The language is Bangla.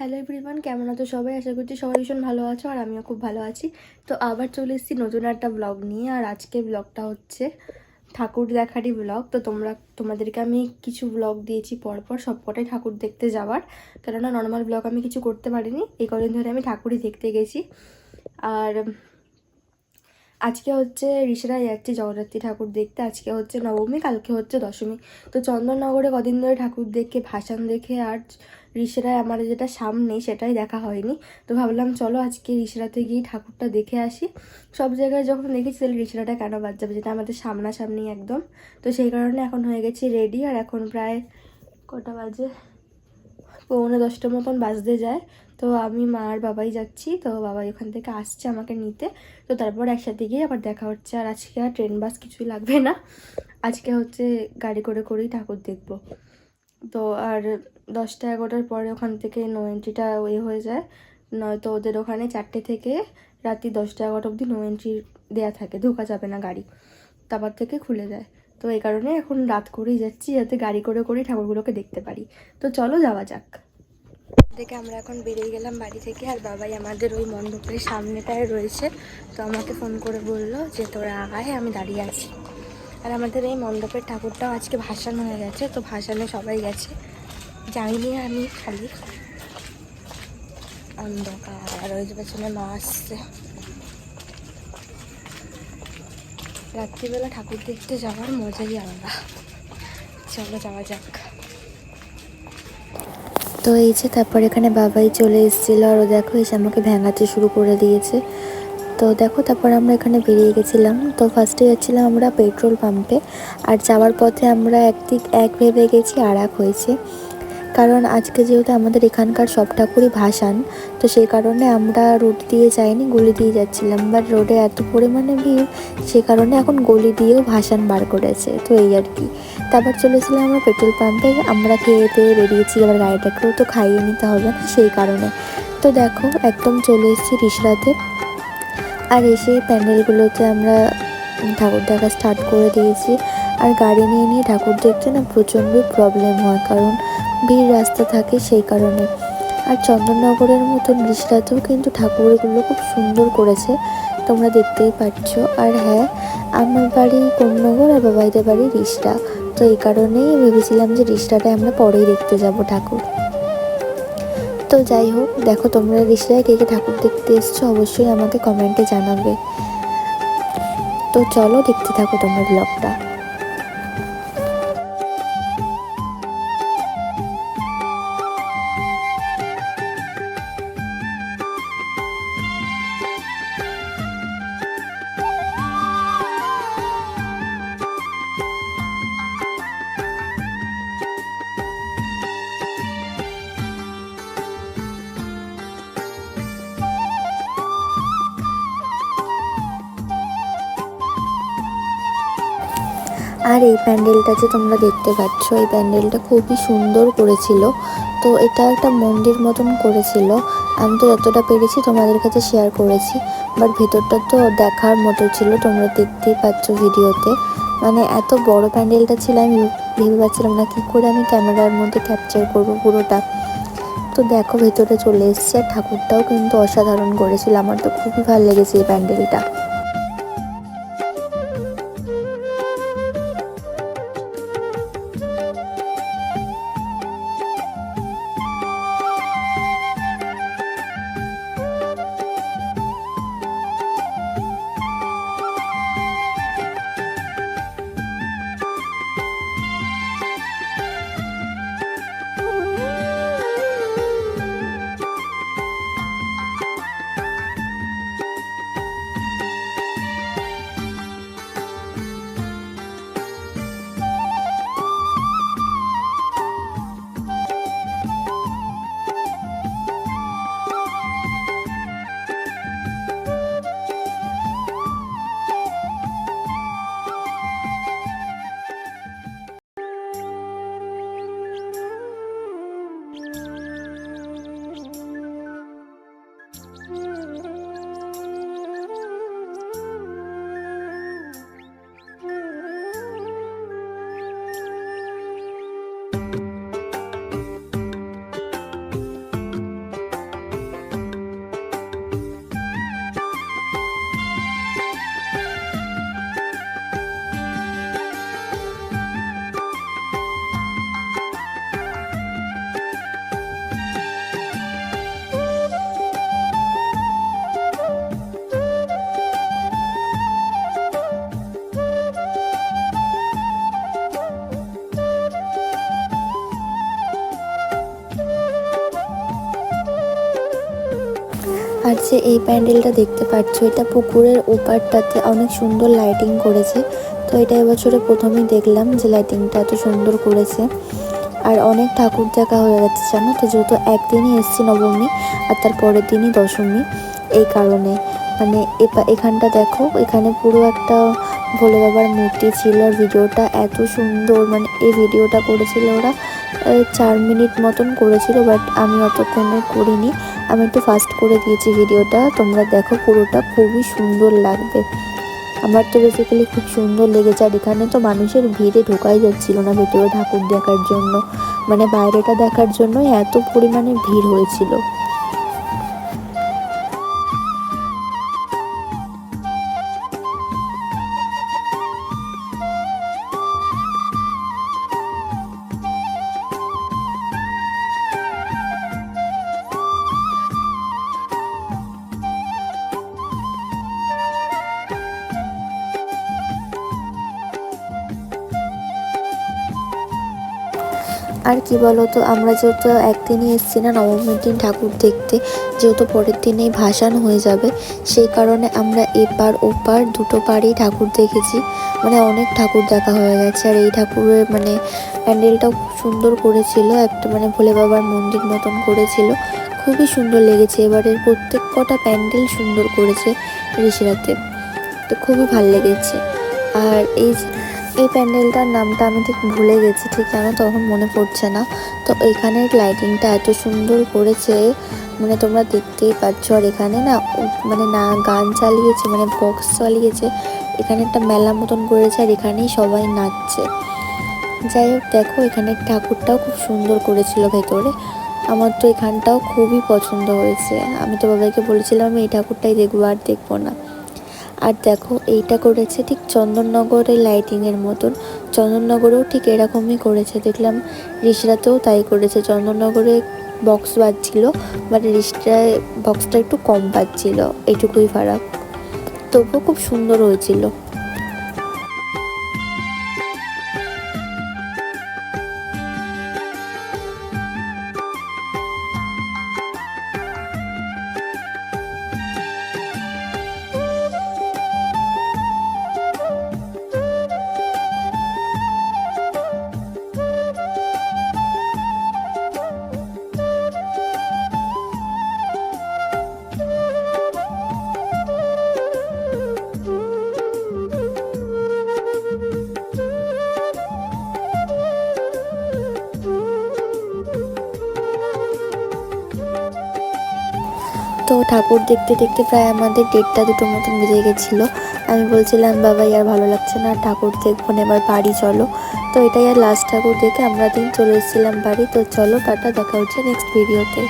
হ্যালো এভরিওয়ান কেমন আছো সবাই? আশা করছি সবাই ভীষণ ভালো আছো আর আমিও খুব ভালো আছি। তো আবার চলে এসেছি নতুন একটা ব্লগ নিয়ে আর আজকে ব্লগটা হচ্ছে ঠাকুর দেখারই ব্লগ তো তোমরা, তোমাদেরকে আমি কিছু ব্লগ দিয়েছি পরপর, সবকটাই ঠাকুর দেখতে যাওয়ার। কেননা নর্মাল ব্লগ আমি কিছু করতে পারিনি, এই কদিন ধরে আমি ঠাকুরই দেখতে গেছি। আর আজকে হচ্ছে ঋষিরা যাচ্ছি জগদ্ধাত্রী ঠাকুর দেখতে। আজকে হচ্ছে নবমী, কালকে হচ্ছে দশমী। তো চন্দননগরে কদিন ধরে ঠাকুর দেখে, ভাসান দেখে আর ঋষিরায় আমার যেটা সামনে, সেটাই দেখা হয়নি। তো ভাবলাম, চলো আজকে ঋষিরাতে গিয়ে ঠাকুরটা দেখে আসি। সব জায়গায় যখন দেখেছি, তাহলে ঋষিরাটা কেন বাদ যাবে? যেটা আমাদের সামনাসামনি একদম। তো সেই কারণে এখন হয়ে গেছি রেডি আর এখন প্রায় কটা বাজে? পৌনে দশটা মতন বাজতে যায়। তো আমি, মা আর বাবাই যাচ্ছি। তো বাবাই ওখান থেকে আসছে আমাকে নিতে। তো তারপর একসাথে গিয়ে আবার দেখা হচ্ছে। আর আজকে আর ট্রেন বাস কিছুই লাগবে না। আজকে হচ্ছে গাড়ি করে করেই ঠাকুর দেখব। তো আর দশটা এগারোটার পরে ওখান থেকে নো এন্ট্রিটা ওয়ে হয়ে যায়। নয়তো ওদের ওখানে চারটে থেকে রাত্রি দশটা এগারোটা অবধি নো এন্ট্রি দেওয়া থাকে, ঢোকা যাবে না গাড়ি। তারপর থেকে খুলে যায়। তো এই কারণে এখন রাত করেই যাচ্ছি, যাতে গাড়ি করে করেই ঠাকুরগুলোকে দেখতে পারি। তো চলো যাওয়া যাক। থেকে আমরা এখন বেরিয়ে গেলাম বাড়ি থেকে, আর বাবাই আমাদের ওই মণ্ডপের সামনেটায় রয়েছে। তো আমাকে ফোন করে বলল যে তোরা আয়, আমি দাঁড়িয়ে আছি। আর আমাদের এই মণ্ডপের ঠাকুরটাও আজকে ভাসানো হয়ে গেছে, তো ভাসানে সবাই গেছে। যাইনি আমি খালি। অন্ধকার আর ওই পেছনে মা আসছে। রাত্রিবেলা ঠাকুর দেখতে যাওয়ার মজাই আলাদা। চলো যাওয়া যাক। তো এই যে তারপর এখানে বাবাই চলে এসেছিল, আর ও দেখো এসে আমাকে ভেঙাতে শুরু করে দিয়েছে। তো দেখো, তারপর আমরা এখানে বেরিয়ে গেছিলাম। তো ফার্স্টে যাচ্ছিলাম আমরা পেট্রোল পাম্পে আর যাওয়ার পথে আমরা একদিক এক ভেবে গেছি, আর এক হয়েছে। কারণ আজকে যেহেতু আমাদের এখানকার সব ঠাকুরই ভাসান, তো সেই কারণে আমরা রোড দিয়ে যাইনি, গলি দিয়ে যাচ্ছিলাম। বাট রোডে এত পরিমাণে ভিড়, সে কারণে এখন গলি দিয়েও ভাসান বার করেছে। তো এই আর কি। তারপর চলেছিলাম আমরা পেট্রোল পাম্পে আমরা খেয়ে পেয়ে বেরিয়েছি আবার গাড়িটাকেও তো খাইয়ে নিতে হবে না সেই কারণে। তো দেখো, একদম চলে এসেছি রিসরাতে। আর এসে প্যান্ডেলগুলোতে আমরা ঠাকুর দেখা স্টার্ট করে দিয়েছি। আর গাড়ি নিয়ে নিয়ে ঠাকুর দেখতে না প্রচণ্ডই প্রবলেম হয়, কারণ ভিড় রাস্তা থাকে সেই কারণে। আর চন্দননগরের মতন রিসরাতেও কিন্তু ঠাকুরগুলো খুব সুন্দর করেছে, তোমরা দেখতেই পাচ্ছ। আর হ্যাঁ আমার বাড়ি কোন্নগর আর বাবাইদের বাড়ি রিসরা তো এই কারণেই ভেবেছিলাম যে রিসরাটা আমরা পরেই দেখতে যাব ঠাকুর। তো যাই হোক, দেখো তোমরা রিসরায় কে কে ঠাকুর দেখতে এসছো, অবশ্যই আমাকে কমেন্টে জানাবে। তো চলো দেখতে থাকো তোমরা ব্লগটা আর এই প্যান্ডেলটা যে তোমরা দেখতে পাচ্ছ, এই প্যান্ডেলটা খুবই সুন্দর করেছিল। তো এটা একটা মন্দির মতন করেছিল। আমি তো যতটা পেরেছি তোমাদের কাছে শেয়ার করেছি বাট ভেতরটা তো দেখার মতো ছিল, তোমরা দেখতেই পাচ্ছ ভিডিওতে। মানে এত বড় প্যান্ডেলটা ছিল, আমি ভেবে পাচ্ছিলাম না কী করে আমি ক্যামেরার মধ্যে ক্যাপচার করব পুরোটা। তো দেখো ভেতরে চলে এসছে ঠাকুরটাও কিন্তু অসাধারণ করেছিল। আমার তো খুবই ভালো লেগেছে এই প্যান্ডেলটা। আর যে এই প্যান্ডেলটা দেখতে পাচ্ছ। এটা পুকুরের ওপারটাতে অনেক সুন্দর লাইটিং করেছে। তো এটা এবছরে প্রথমেই দেখলাম যে লাইটিংটা এত সুন্দর করেছে। আর অনেক ঠাকুর দেখা হয়ে যাচ্ছে জানো তো? যেহেতু একদিনই এসছি নবমী আর তার পরের দিনই দশমী, এই কারণে। মানে এখানটা দেখো, এখানে পুরো একটা ভোলে বাবার মূর্তি ছিল আর ভিডিওটা এত সুন্দর। মানে এই ভিডিওটা করেছিল ওরা চার মিনিট মতন করেছিল, বাট আমি অতক্ষণে করিনি। আমি একটু ফাস্ট করে দিয়েছি ভিডিওটা তোমরা দেখো পুরোটা, খুবই সুন্দর লাগবে। আমার তো বেসিক্যালি খুব সুন্দর লেগেছে। আর এখানে তো মানুষের ভিড়ে ঢোকাই যাচ্ছিল না ভেতরে ঠাকুর দেখার জন্য। মানে বাইরেটা দেখার জন্যই এত পরিমাণে ভিড় হয়েছিল। আর কি বলতো, আমরা যেহেতু একদিনই এসেছি না নবমীর দিন ঠাকুর দেখতে, যেহেতু পরের দিনেই ভাসান হয়ে যাবে, সেই কারণে আমরা এপার ওপার দুটো পাড়েই ঠাকুর দেখেছি। মানে অনেক ঠাকুর দেখা হয়ে গেছে আর এই ঠাকুরের মানে প্যান্ডেলটাও খুব সুন্দর করেছিল, একটা মানে ভোলে বাবার মন্দির মতন করেছিল। খুবই সুন্দর লেগেছে, এবারের প্রত্যেক কটা প্যান্ডেল সুন্দর করেছে ঋষিরাতে। তো খুবই ভালো লেগেছে। আর এই এই প্যান্ডেলটার নামটা আমি ঠিক ভুলে গেছি, ঠিক কেন তখন মনে পড়ছে না। তো এখানের লাইটিংটা এত সুন্দর করেছে মানে তোমরা দেখতেই পাচ্ছ। আর এখানে না মানে না, গান চালিয়েছে মানে বক্স চালিয়েছে। এখানে একটা মেলা মতন করেছে আর এখানেই সবাই নাচছে। যাই হোক, দেখো এখানে ঠাকুরটাও খুব সুন্দর করেছিল ভেতরে। আমার তো এখানটাও খুবই পছন্দ হয়েছে। আমি তো বাবাকে বলেছিলাম, আমি এই ঠাকুরটাই দেখব, আর দেখব না। আর দেখো, এইটা করেছে ঠিক চন্দননগরের লাইটিংয়ের মতন। চন্দননগরেও ঠিক এরকমই করেছে, দেখলাম রিসরাতেও তাই করেছে। চন্দননগরে বক্স বাজছিল বাট রিসরায় বক্সটা একটু কম বাজছিল, এটুকুই ফারাক। তবুও খুব সুন্দর হয়েছিল। তো ঠাকুর দেখতে দেখতে প্রায় আমাদের দেড়টা দুটো মতন বেজে গেছিল। আমি বলছিলাম বাবা আর ভালো লাগছে না, ঠাকুর দেখব না, এবার বাড়ি চলো। তো এটাই আর লাস্ট ঠাকুর দেখে আমরা দিন চলে এসেছিলাম বাড়ি। তো চলো, টাটা, দেখা হচ্ছে নেক্সট ভিডিওতে